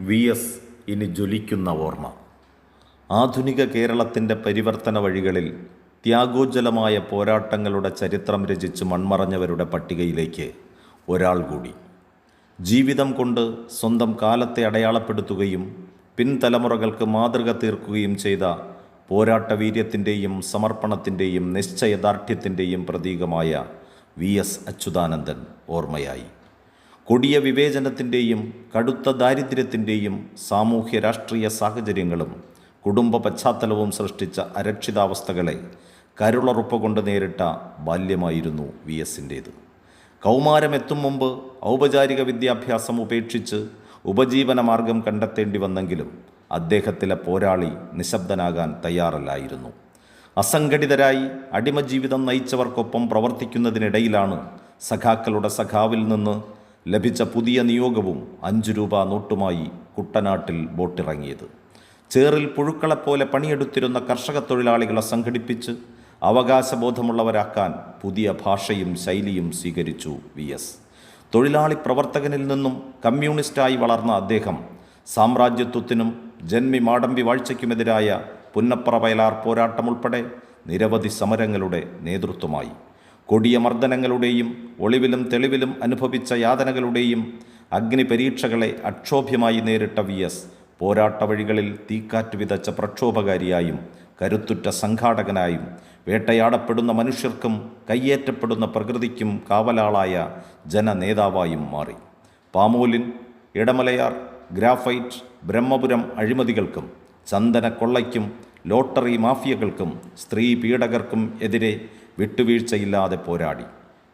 V S ഇനി ജ്വലിക്കുന്ന ഓർമ്മ. ആധുനിക കേരളത്തിന്റെ പരിവർത്തന വഴികളിൽ ത്യാഗോജ്വലമായ പോരാട്ടങ്ങളുടെ ചരിത്രം രചിച്ച് മൺമറഞ്ഞവരുടെ പട്ടികയിലേക്ക് ഒരാൾ കൂടി. ജീവിതം കൊണ്ട് സ്വന്തം കാലത്തെ അടയാളപ്പെടുത്തുകയും പിൻതലമുറകൾക്ക് മാതൃക തീർക്കുകയും ചെയ്ത പോരാട്ടവീര്യത്തിന്റെയും സമർപ്പണത്തിന്റെയും നിശ്ചയദാർഢ്യത്തിന്റെയും പ്രതീകമായ വി എസ് അച്യുതാനന്ദൻ ഓർമ്മയായി. കൊടിയ വിവേചനത്തിന്റെയും കടുത്ത ദാരിദ്ര്യത്തിന്റെയും സാമൂഹ്യ രാഷ്ട്രീയ സാഹചര്യങ്ങളും കുടുംബ പശ്ചാത്തലവും സൃഷ്ടിച്ച അരക്ഷിതാവസ്ഥകളെ കരുളറുപ്പ് കൊണ്ട് നേരിട്ട ബാല്യമായിരുന്നു വി എസിന്റേത് കൗമാരമെത്തും മുമ്പ് ഔപചാരിക വിദ്യാഭ്യാസം ഉപേക്ഷിച്ച് ഉപജീവന മാർഗം കണ്ടെത്തേണ്ടി വന്നെങ്കിലും അദ്ദേഹത്തിലെ പോരാളി നിശബ്ദനാകാൻ തയ്യാറല്ലായിരുന്നു. അസംഘടിതരായി അടിമജീവിതം നയിച്ചവർക്കൊപ്പം പ്രവർത്തിക്കുന്നതിനിടയിലാണ് സഖാക്കളുടെ സഖാവിൽ നിന്ന് ലഭിച്ച പുതിയ നിയോഗവും അഞ്ച് രൂപ നോട്ടുമായി കുട്ടനാട്ടിൽ ബോട്ടിറങ്ങിയത്. ചേറിൽ പുഴുക്കളെപ്പോലെ പണിയെടുത്തിരുന്ന കർഷക തൊഴിലാളികളെ സംഘടിപ്പിച്ച് അവകാശബോധമുള്ളവരാക്കാൻ പുതിയ ഭാഷയും ശൈലിയും സ്വീകരിച്ചു വി എസ്. തൊഴിലാളി പ്രവർത്തകനിൽ നിന്നും കമ്മ്യൂണിസ്റ്റായി വളർന്ന അദ്ദേഹം സാമ്രാജ്യത്വത്തിനും ജന്മി മാടമ്പി വാഴ്ചയ്ക്കുമെതിരായ പുന്നപ്ര വയലാർ പോരാട്ടമുൾപ്പെടെ നിരവധി സമരങ്ങളുടെ നേതൃത്വമായി. കൊടിയ മർദ്ദനങ്ങളുടെയും ഒളിവിലും തെളിവിലും അനുഭവിച്ച യാതനകളുടെയും അഗ്നി പരീക്ഷകളെ അക്ഷോഭ്യമായി നേരിട്ട വി എസ് പോരാട്ട വഴികളിൽ തീക്കാറ്റ് വിതച്ച പ്രക്ഷോഭകാരിയായും കരുത്തുറ്റ സംഘാടകനായും വേട്ടയാടപ്പെടുന്ന മനുഷ്യർക്കും കയ്യേറ്റപ്പെടുന്ന പ്രകൃതിക്കും കാവലാളായ ജനനേതാവായും മാറി. പാമോലിൻ ഇടമലയാർ ഗ്രാഫൈറ്റ് ബ്രഹ്മപുരം അഴിമതികൾക്കും ചന്ദന കൊള്ളയ്ക്കും ലോട്ടറി മാഫിയകൾക്കും സ്ത്രീ പീഡകർക്കും എതിരെ വിട്ടുവീഴ്ചയില്ലാതെ പോരാടി.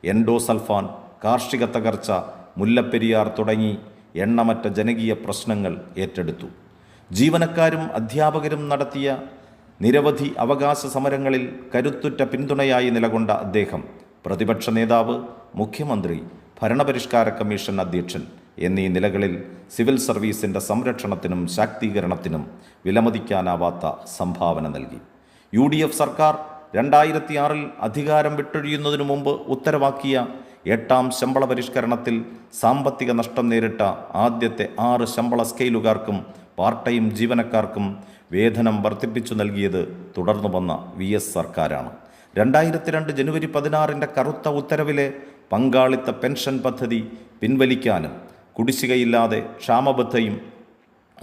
എൻഡോസൾഫാൻ കാർഷിക തകർച്ച മുല്ലപ്പെരിയാർ തുടങ്ങി എണ്ണമറ്റ ജനകീയ പ്രശ്നങ്ങൾ ഏറ്റെടുത്തു. ജീവനക്കാരും അധ്യാപകരും നടത്തിയ നിരവധി അവകാശ സമരങ്ങളിൽ കരുത്തുറ്റ പിന്തുണയായി നിലകൊണ്ട അദ്ദേഹം പ്രതിപക്ഷ നേതാവ് മുഖ്യമന്ത്രി ഭരണപരിഷ്കാര കമ്മീഷൻ അധ്യക്ഷൻ എന്നീ നിലകളിൽ സിവിൽ സർവീസിന്റെ സംരക്ഷണത്തിനും ശാക്തീകരണത്തിനും വിലമതിക്കാനാവാത്ത സംഭാവന നൽകി. യു ഡി എഫ് സർക്കാർ രണ്ടായിരത്തി ആറിൽ അധികാരം വിട്ടൊഴിയുന്നതിനു മുമ്പ് ഉത്തരവാക്കിയ എട്ടാം ശമ്പള പരിഷ്കരണത്തിൽ സാമ്പത്തിക നഷ്ടം നേരിട്ട ആദ്യത്തെ ആറ് ശമ്പള സ്കെയിലുകാർക്കും പാർട്ട് ടൈം ജീവനക്കാർക്കും വേതനം വർദ്ധിപ്പിച്ചു നൽകിയത് തുടർന്നു വന്ന വി എസ് സർക്കാരാണ്. രണ്ടായിരത്തി രണ്ട് ജനുവരി പതിനാറിന്റെ കറുത്ത ഉത്തരവിലെ പങ്കാളിത്ത പെൻഷൻ പദ്ധതി പിൻവലിക്കാനും കുടിശ്ശികയില്ലാതെ ക്ഷാമബദ്ധയും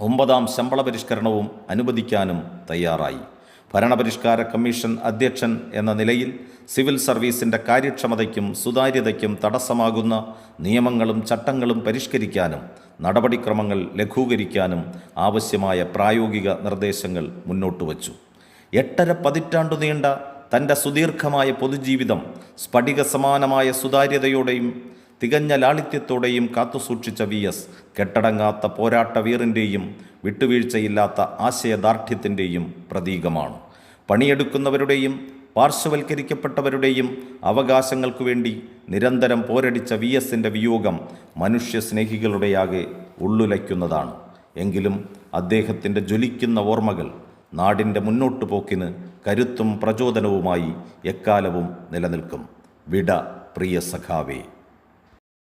ഒമ്പതാം ശമ്പള പരിഷ്കരണവും അനുവദിക്കാനും തയ്യാറായി. ഭരണപരിഷ്കാര കമ്മീഷൻ അധ്യക്ഷൻ എന്ന നിലയിൽ സിവിൽ സർവീസിന്റെ കാര്യക്ഷമതയ്ക്കും സുതാര്യതയ്ക്കും തടസ്സമാകുന്ന നിയമങ്ങളും ചട്ടങ്ങളും പരിഷ്കരിക്കാനും നടപടിക്രമങ്ങൾ ലഘൂകരിക്കാനും ആവശ്യമായ പ്രായോഗിക നിർദ്ദേശങ്ങൾ മുന്നോട്ട് വച്ചു. എട്ടര പതിറ്റാണ്ടു നീണ്ട തന്റെ സുദീർഘമായ പൊതുജീവിതം സ്ഫടിക സമാനമായ സുതാര്യതയോടെയും തികഞ്ഞ ലാളിത്യത്തോടെയും കാത്തുസൂക്ഷിച്ച വി എസ് കെട്ടടങ്ങാത്ത പോരാട്ട വീറിന്റെയും വിട്ടുവീഴ്ചയില്ലാത്ത ആശയദാർഢ്യത്തിന്റെയും പ്രതീകമാണ്. പണിയെടുക്കുന്നവരുടെയും പാർശ്വവൽക്കരിക്കപ്പെട്ടവരുടെയും അവകാശങ്ങൾക്കു വേണ്ടി നിരന്തരം പോരടിച്ച വി എസിന്റെ വിയോഗം മനുഷ്യസ്നേഹികളുടെയാകെ ഉള്ളുലയ്ക്കുന്നതാണ്. എങ്കിലും അദ്ദേഹത്തിന്റെ ജ്വലിക്കുന്ന ഓർമ്മകൾ നാടിന്റെ മുന്നോട്ടു പോക്കിന് കരുത്തും പ്രചോദനവുമായി എക്കാലവും നിലനിൽക്കും. വിട പ്രിയ സഖാവേ.